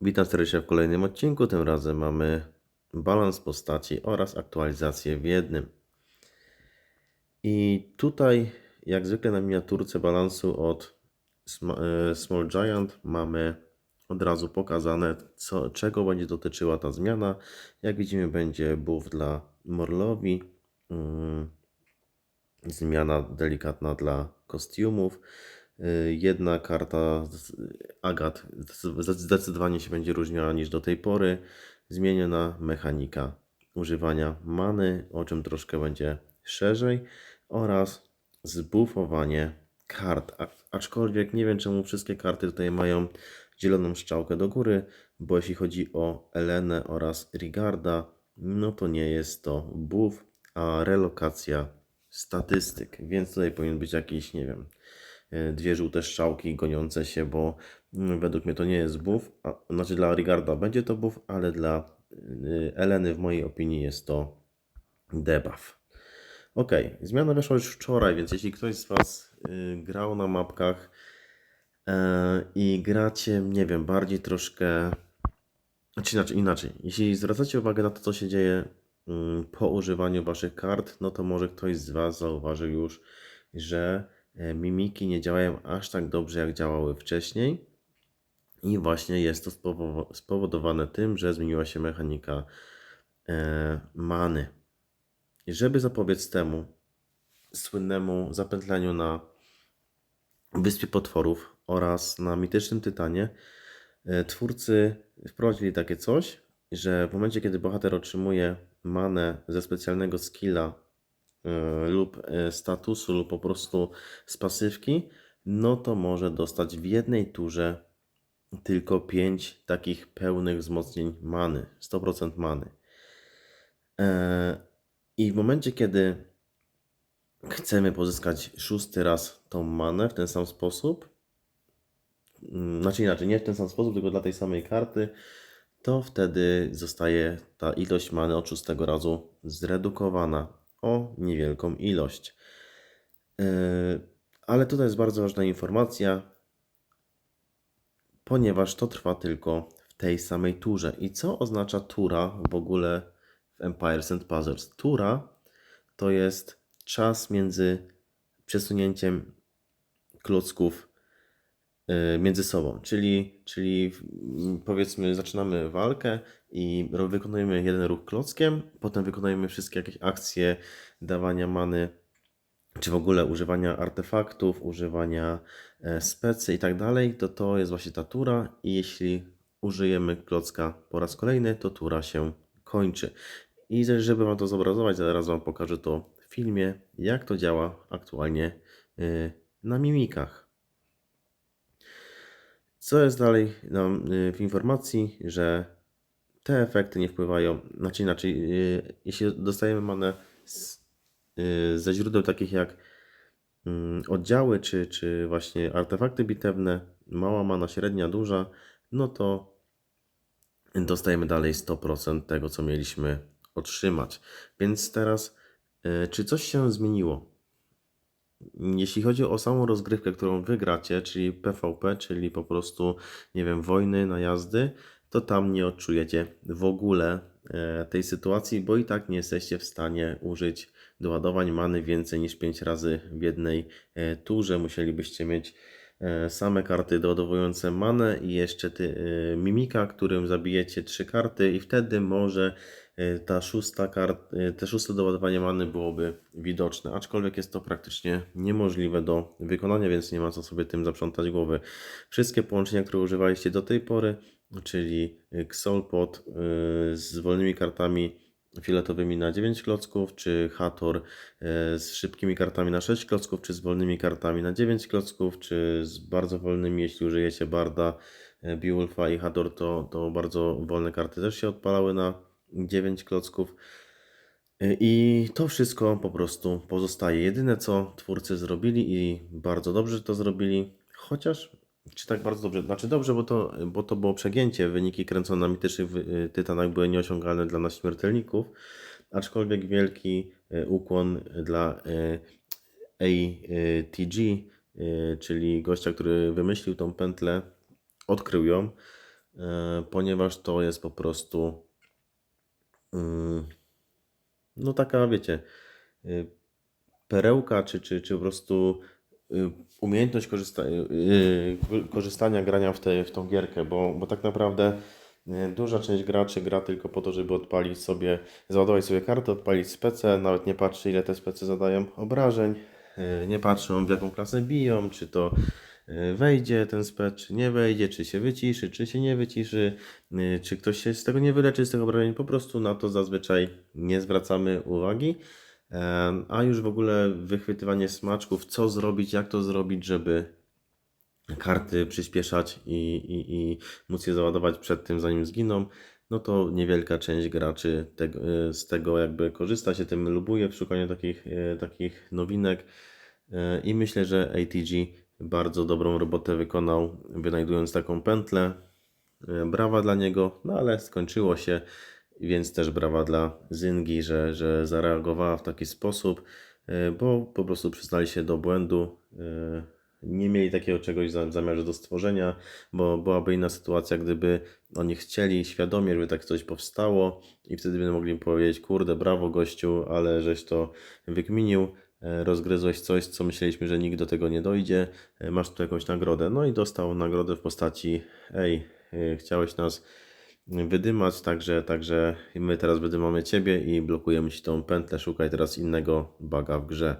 Witam serdecznie w kolejnym odcinku. Tym razem mamy balans postaci oraz aktualizację w jednym. I tutaj, jak zwykle na miniaturce balansu od e, Small Giant, mamy od razu pokazane, co, czego będzie dotyczyła ta zmiana. Jak widzimy, będzie buff dla Morlowi, mm, zmiana delikatna dla kostiumów. Y, Jedna karta Agat zdecy- zdecydowanie się będzie różniła niż do tej pory. Zmieniona mechanika używania many, o czym troszkę będzie szerzej, oraz zbufowanie kart. Aczkolwiek nie wiem, czemu wszystkie karty tutaj mają zieloną strzałkę do góry, bo jeśli chodzi o Elenę oraz Rigarda, no to nie jest to buff, a relokacja statystyk, więc tutaj powinien być jakiś, nie wiem, dwie żółte strzałki goniące się, bo mm, według mnie to nie jest buff, a, znaczy dla Rigarda będzie to buff, ale dla y, Eleny w mojej opinii jest to debuff. Ok, zmiana weszła już wczoraj, więc jeśli ktoś z Was y, grał na mapkach e, i gracie, nie wiem, bardziej troszkę czy inaczej, inaczej. Jeśli zwracacie uwagę na to, co się dzieje mm, po używaniu waszych kart, no to może ktoś z was zauważył już, że e, mimiki nie działają aż tak dobrze, jak działały wcześniej. I właśnie jest to spowo- spowodowane tym, że zmieniła się mechanika e, many. I żeby zapobiec temu słynnemu zapętleniu na Wyspie Potworów oraz na Mitycznym Tytanie, e, twórcy wprowadzili takie coś, że w momencie, kiedy bohater otrzymuje manę ze specjalnego skilla e, lub e, statusu, lub po prostu z pasywki, no to może dostać w jednej turze tylko 5 takich pełnych wzmocnień many, 100% many. E, I w momencie, kiedy chcemy pozyskać szósty raz tą manę w ten sam sposób, mm, znaczy inaczej, nie w ten sam sposób, tylko dla tej samej karty, to wtedy zostaje ta ilość many od szóstego razu zredukowana o niewielką ilość. Yy, Ale tutaj jest bardzo ważna informacja, ponieważ to trwa tylko w tej samej turze. I co oznacza tura w ogóle w Empires and Puzzles? Tura to jest czas między przesunięciem klocków między sobą. Czyli, czyli mm, powiedzmy, zaczynamy walkę i wykonujemy jeden ruch klockiem, potem wykonujemy wszystkie jakieś akcje dawania many, czy w ogóle używania artefaktów, używania e, specy i tak dalej, to to jest właśnie ta tura i jeśli użyjemy klocka po raz kolejny, to tura się kończy. I żeby Wam to zobrazować, zaraz Wam pokażę to w filmie, jak to działa aktualnie y, na mimikach. Co jest dalej nam y, w informacji, że te efekty nie wpływają, znaczy inaczej, y, jeśli dostajemy manę z, y, ze źródeł takich jak mm, oddziały, czy, czy właśnie artefakty bitewne, mała mana, średnia, duża, no to dostajemy dalej 100% tego, co mieliśmy otrzymać. Więc teraz, czy coś się zmieniło? Jeśli chodzi o samą rozgrywkę, którą wygracie, czyli PvP, czyli po prostu, nie wiem, wojny, najazdy, to tam nie odczujecie w ogóle e, tej sytuacji, bo i tak nie jesteście w stanie użyć doładowań many więcej niż 5 razy w jednej e, turze. Musielibyście mieć e, same karty doładowujące manę i jeszcze ty, mimika, którym zabijecie 3 karty i wtedy może ta szósta kart, e, te szóste doładowanie many byłoby widoczne, aczkolwiek jest to praktycznie niemożliwe do wykonania, więc nie ma co sobie tym zaprzątać głowy. Wszystkie połączenia, które używaliście do tej pory, czyli Xolpot e, z wolnymi kartami fioletowymi na 9 klocków, czy Hator e, z szybkimi kartami na 6 klocków, czy z wolnymi kartami na 9 klocków, czy z bardzo wolnymi, jeśli użyjecie Barda, e, Beowulfa i Hator, to, to bardzo wolne karty też się odpalały na 9 klocków. E, I to wszystko po prostu pozostaje. Jedyne co twórcy zrobili i bardzo dobrze to zrobili, chociaż czy tak bardzo dobrze, znaczy dobrze, bo to, bo to było przegięcie. Wyniki kręcone na mitycznych wy- tytanach były nieosiągalne dla nas śmiertelników, aczkolwiek wielki e, ukłon dla ATG, czyli gościa, który wymyślił tą pętlę, odkrył ją ponieważ to jest po prostu no taka, wiecie, y, perełka, czy, czy, czy po prostu y, umiejętność korzysta, y, korzystania, grania w, te, w tą gierkę, bo, bo tak naprawdę duża część graczy gra tylko po to, żeby odpalić sobie, załadować sobie kartę, odpalić spece, nawet nie patrzy ile te spece zadają obrażeń, nie patrzą w jaką klasę biją, czy to wejdzie ten spec, czy nie wejdzie, czy się wyciszy, czy się nie wyciszy, y, czy ktoś się z tego nie wyleczy, z tych obrażeń, po prostu na to zazwyczaj nie zwracamy uwagi. A już w ogóle wychwytywanie smaczków, co zrobić, jak to zrobić, żeby karty przyspieszać i, i, i móc je załadować przed tym, zanim zginą, no to niewielka część graczy tego, y, z tego jakby korzysta, się tym lubuje w szukaniu takich, y, takich nowinek Y, i myślę, że ATG bardzo dobrą robotę wykonał, wynajdując taką pętlę. Y, Brawa dla niego, no ale skończyło się, więc też brawa dla Zyngi, że, że zareagowała w taki sposób, y, bo po prostu przyznali się do błędu. y, Nie mieli takiego czegoś w zamiarze do stworzenia, bo byłaby inna sytuacja, gdyby oni chcieli świadomie, żeby tak coś powstało i wtedy by mogli powiedzieć, kurde, brawo gościu, ale żeś to wykminił, e, rozgryzłeś coś, co myśleliśmy, że nikt do tego nie dojdzie, e, masz tu jakąś nagrodę. No i dostał nagrodę w postaci, ej, e, chciałeś nas wydymać, także, także my teraz wydymamy Ciebie i blokujemy Ci tą pętlę, szukaj teraz innego baga w grze.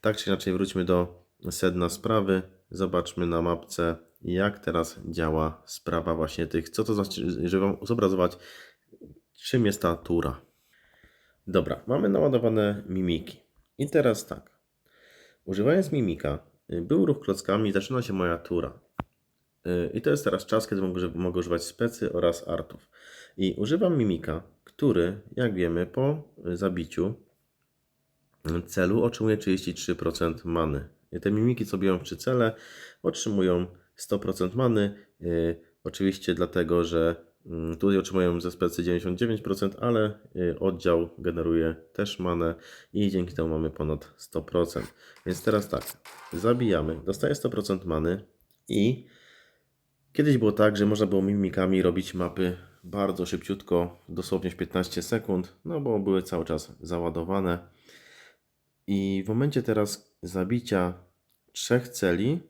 Tak czy inaczej wróćmy do sedna sprawy, zobaczmy na mapce jak teraz działa sprawa właśnie tych, co to znaczy, żeby Wam zobrazować czym jest ta tura. Dobra, mamy naładowane mimiki. I teraz tak. Używając mimika, y, był ruch klockami, zaczyna się moja tura. Y, I to jest teraz czas, kiedy mogę, używać specy oraz artów. I używam mimika, który, jak wiemy, po zabiciu celu otrzymuje 33% many. I te mimiki, co biją przy cele, otrzymują 100% many. y, Oczywiście dlatego, że tutaj otrzymują ze specy 99%, ale y, oddział generuje też manę i dzięki temu mamy ponad 100%. Więc teraz tak, zabijamy, dostaję 100% many i kiedyś było tak, że można było mimikami robić mapy bardzo szybciutko, dosłownie w 15 sekund, no bo były cały czas załadowane. I w momencie teraz zabicia trzech celi,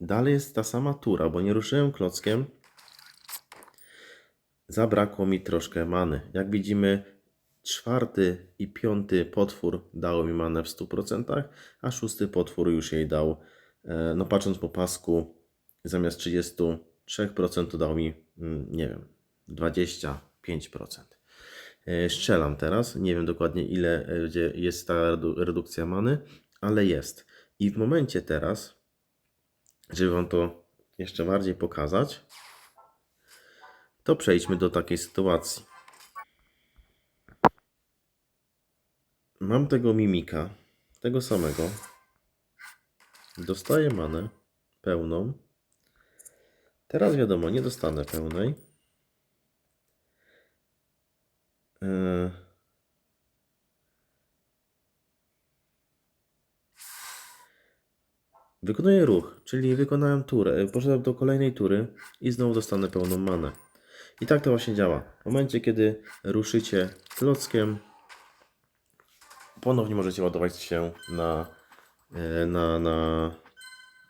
dalej jest ta sama tura, bo nie ruszyłem klockiem. Zabrakło mi troszkę many. Jak widzimy, czwarty i piąty potwór dało mi manę w 100%, a szósty potwór już jej dał. e, No patrząc po pasku, zamiast 33% to dał mi, mm, nie wiem, 25%. E, Strzelam teraz. Nie wiem dokładnie ile e, jest ta redu- redukcja many, ale jest. I w momencie teraz, żeby Wam to jeszcze bardziej pokazać, to przejdźmy do takiej sytuacji. Mam tego mimika, tego samego. Dostaję manę pełną. Teraz wiadomo, nie dostanę pełnej. Wykonuję ruch, czyli wykonałem turę. Poszedłem do kolejnej tury i znowu dostanę pełną manę. I tak to właśnie działa. W momencie, kiedy ruszycie klockiem, ponownie możecie ładować się na, e, na, na,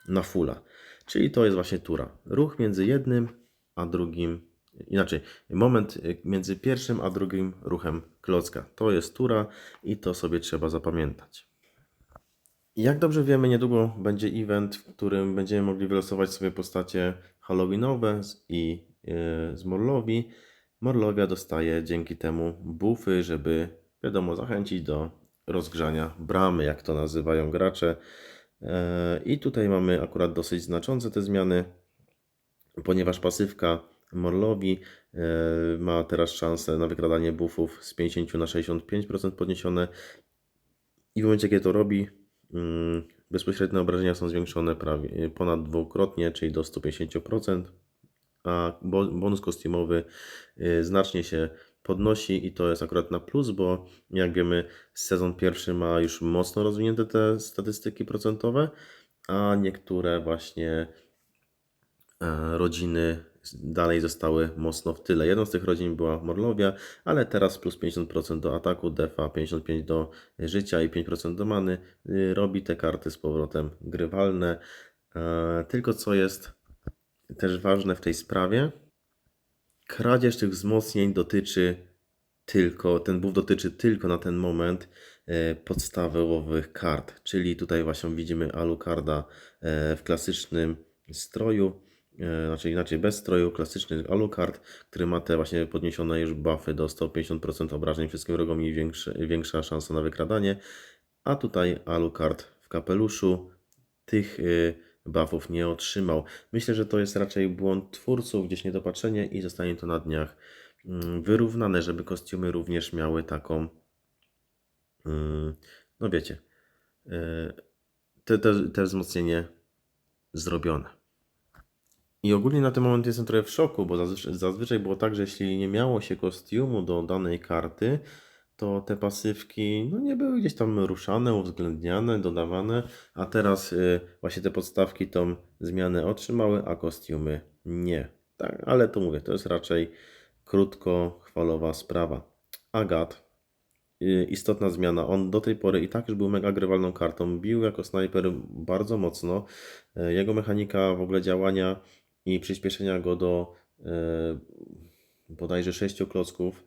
na fulla. Czyli to jest właśnie tura. Ruch między jednym a drugim, inaczej, moment e, między pierwszym a drugim ruchem klocka. To jest tura i to sobie trzeba zapamiętać. Jak dobrze wiemy, niedługo będzie event, w którym będziemy mogli wylosować sobie postacie halloweenowe i z Morlowi. Morlowia dostaje dzięki temu buffy, żeby wiadomo zachęcić do rozgrzania bramy, jak to nazywają gracze. E, I tutaj mamy akurat dosyć znaczące te zmiany, ponieważ pasywka Morlowi e, ma teraz szansę na wykradanie buffów z 50 na 65% podniesione i w momencie, kiedy to robi, mm, bezpośrednie obrażenia są zwiększone prawie ponad dwukrotnie, czyli do 150%, a bo- bonus kostiumowy y, znacznie się podnosi i to jest akurat na plus, bo jak wiemy, sezon pierwszy ma już mocno rozwinięte te statystyki procentowe, a niektóre właśnie e, rodziny dalej zostały mocno w tyle. Jedną z tych rodzin była Morlowia, ale teraz plus 50% do ataku, defa 55% do życia i 5% do many y, robi te karty z powrotem grywalne. E, Tylko co jest też ważne w tej sprawie, kradzież tych wzmocnień dotyczy tylko, ten buff dotyczy tylko na ten moment e, podstawowych kart, czyli tutaj właśnie widzimy Alucarda e, w klasycznym stroju, e, znaczy inaczej bez stroju, klasyczny Alucard, który ma te właśnie podniesione już buffy do 150% obrażeń. Wszystkim wrogom i większa szansa na wykradanie, a tutaj Alucard w kapeluszu. Tych buffów nie otrzymał. Myślę, że to jest raczej błąd twórców, gdzieś niedopatrzenie i zostanie to na dniach mm, wyrównane, żeby kostiumy również miały taką, mm, no wiecie, y, te, te, te wzmocnienie zrobione. I ogólnie na ten moment jestem trochę w szoku, bo zazwyczaj, zazwyczaj było tak, że jeśli nie miało się kostiumu do danej karty, to te pasywki no nie były gdzieś tam ruszane, uwzględniane, dodawane, a teraz y, właśnie te podstawki tą zmianę otrzymały, a kostiumy nie. Tak, ale to mówię, to jest raczej krótkochwalowa sprawa. Agat, y, istotna zmiana. On do tej pory i tak już był mega grywalną kartą. Bił jako snajper bardzo mocno. Y, Jego mechanika w ogóle działania i przyspieszenia go do y, bodajże 6 klocków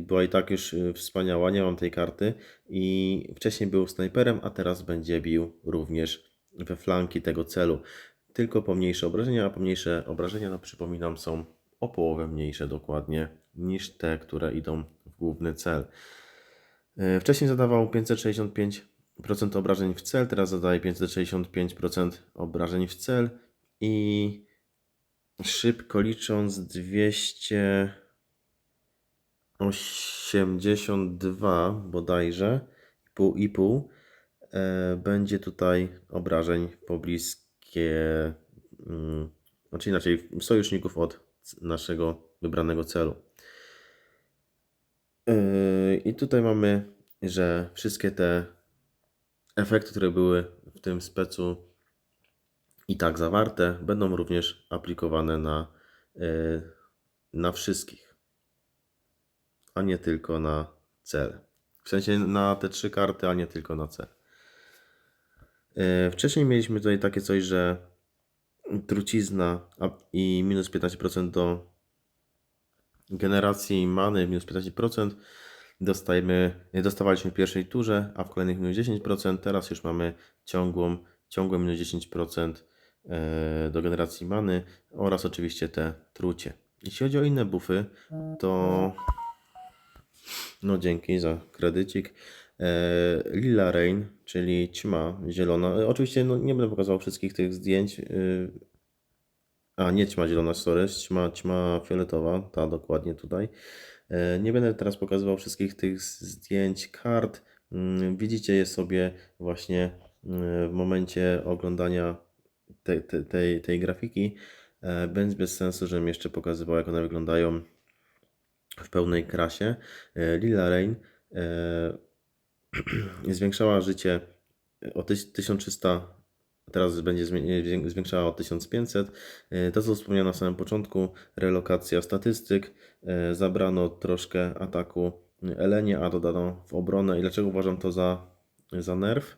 była i tak już y, wspaniała. Nie mam tej karty. I wcześniej był snajperem, a teraz będzie bił również we flanki tego celu. Tylko pomniejsze obrażenia, a pomniejsze obrażenia, no przypominam, są o połowę mniejsze dokładnie niż te, które idą w główny cel. E, Wcześniej zadawał 565% obrażeń w cel, teraz zadaje 565% obrażeń w cel i szybko licząc 282 bodajże i pół i pół e, będzie tutaj obrażeń pobliskie, mm, znaczy inaczej sojuszników od naszego wybranego celu. Yy, I tutaj mamy, że wszystkie te efekty, które były w tym specu i tak zawarte, będą również aplikowane na, yy, na wszystkich, a nie tylko na cel. W sensie na te trzy karty, a nie tylko na cel. Yy, Wcześniej mieliśmy tutaj takie coś, że trucizna i minus 15% do generacji many minus 15% dostajemy, dostawaliśmy w pierwszej turze, a w kolejnych minus 10%. Teraz już mamy ciągłą, ciągłe minus 10% e, do generacji many oraz oczywiście te trucie. Jeśli chodzi o inne buffy, to no dzięki za kredycik. E, Lila Rain, czyli ćma zielona. E, Oczywiście no, nie będę pokazywał wszystkich tych zdjęć. e, a, nie ćma zielona, sorry, ćma, ćma fioletowa, ta dokładnie tutaj. Nie będę teraz pokazywał wszystkich tych zdjęć kart. Mm, Widzicie je sobie właśnie w momencie oglądania tej, tej, tej, grafiki. E, Więc bez sensu, żebym jeszcze pokazywał, jak one wyglądają w pełnej krasie. E, Lila Rain e, zwiększała życie o tyś- 1300, teraz będzie zwiększała o 1500. E, To, co wspomniałem na samym początku, relokacja statystyk, e, zabrano troszkę ataku Elenie, a dodano w obronę. I dlaczego uważam to za, za nerw?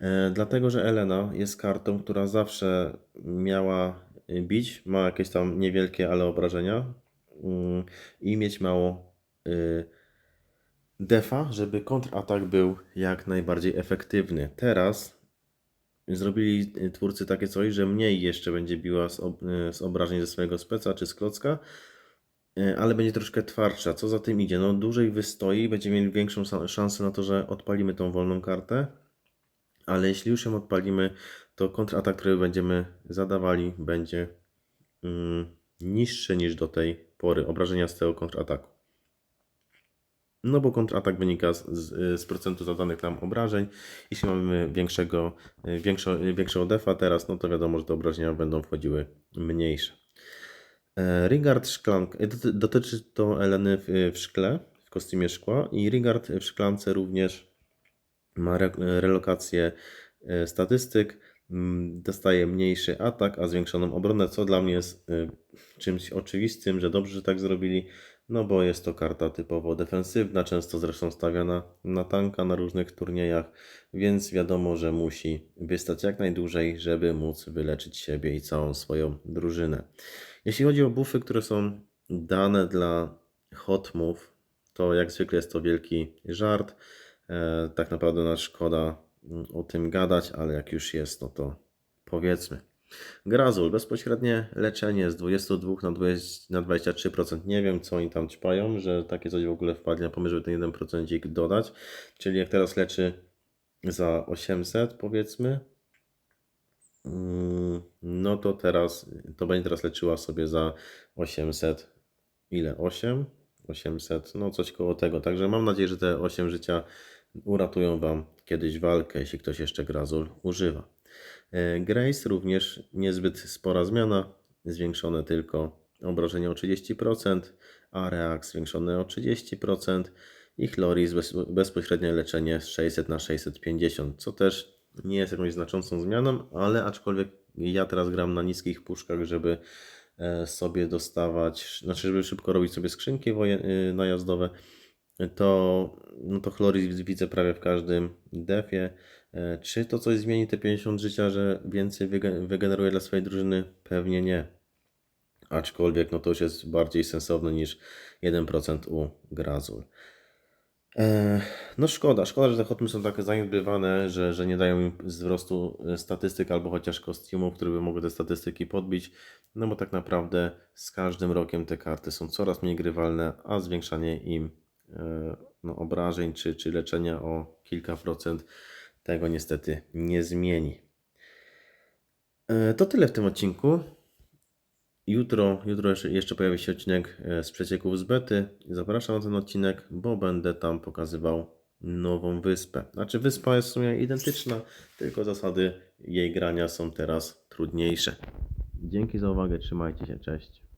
E, Dlatego, że Elena jest kartą, która zawsze miała bić, ma jakieś tam niewielkie, ale obrażenia i mieć mało y, defa, żeby kontratak był jak najbardziej efektywny. Teraz zrobili y, twórcy takie coś, że mniej jeszcze będzie biła z, ob, y, z obrażeń ze swojego speca czy z klocka, y, ale będzie troszkę twardsza. Co za tym idzie? No dłużej wystoi, będziemy mieli większą szansę na to, że odpalimy tą wolną kartę, ale jeśli już ją odpalimy, to kontratak, który będziemy zadawali, będzie mm, niższy niż do tej pory obrażenia z tego kontrataku. No bo kontratak wynika z, z, procentu zadanych nam obrażeń. Jeśli mamy większego, większo, większego defa teraz, no to wiadomo, że te obrażenia będą wchodziły mniejsze. E, Rigard szklanka. e, doty- Dotyczy to Eleny w, w szkle, w kostiumie szkła i Rigard w szklance również ma re, relokację e, statystyk. Mm, dostaje mniejszy atak, a zwiększoną obronę, co dla mnie jest y, czymś oczywistym, że dobrze, że tak zrobili, no bo jest to karta typowo defensywna, często zresztą stawiana na tanka na różnych turniejach, więc wiadomo, że musi wystać jak najdłużej, żeby móc wyleczyć siebie i całą swoją drużynę. Jeśli chodzi o buffy, które są dane dla hotmów, to jak zwykle jest to wielki żart. E, tak naprawdę no, szkoda o tym gadać, ale jak już jest, no to powiedzmy. Grazul, bezpośrednie leczenie z 22 na, 20, na 23%. Nie wiem, co oni tam ćpają, że takie coś w ogóle wpadli na pomysł, żeby ten 1% dodać. Czyli jak teraz leczy za 800, powiedzmy, mm, no to teraz, to będzie teraz leczyła sobie za 800, ile? 8? 800, no coś koło tego. Także mam nadzieję, że te 8 życia uratują Wam kiedyś walkę, jeśli ktoś jeszcze Grazul używa. E, Grace również niezbyt spora zmiana, zwiększone tylko obrażenia o 30%, a React zwiększone o 30% i Chloris bez, bezpośrednie leczenie z 600 na 650, co też nie jest jakąś znaczącą zmianą, ale aczkolwiek ja teraz gram na niskich puszkach, żeby e, sobie dostawać, znaczy żeby szybko robić sobie skrzynki y, najazdowe, to, no to Chloris widzę prawie w każdym defie. E, Czy to coś zmieni te 50 życia, że więcej wyge- wygeneruje dla swojej drużyny? Pewnie nie. Aczkolwiek no to już jest bardziej sensowne niż 1% u Grazul. E, No szkoda, szkoda, że te są takie zaniedbywane, że, że nie dają im wzrostu e, statystyk albo chociaż kostiumów, które by mogły te statystyki podbić, no bo tak naprawdę z każdym rokiem te karty są coraz mniej grywalne, a zwiększanie im no, obrażeń czy, czy leczenia o kilka procent tego niestety nie zmieni. E, To tyle w tym odcinku. Jutro, jutro jeszcze, jeszcze pojawi się odcinek e, z przecieków z bety. Zapraszam na ten odcinek, bo będę tam pokazywał nową wyspę. Znaczy wyspa jest w sumie identyczna, tylko zasady jej grania są teraz trudniejsze. Dzięki za uwagę, trzymajcie się, cześć.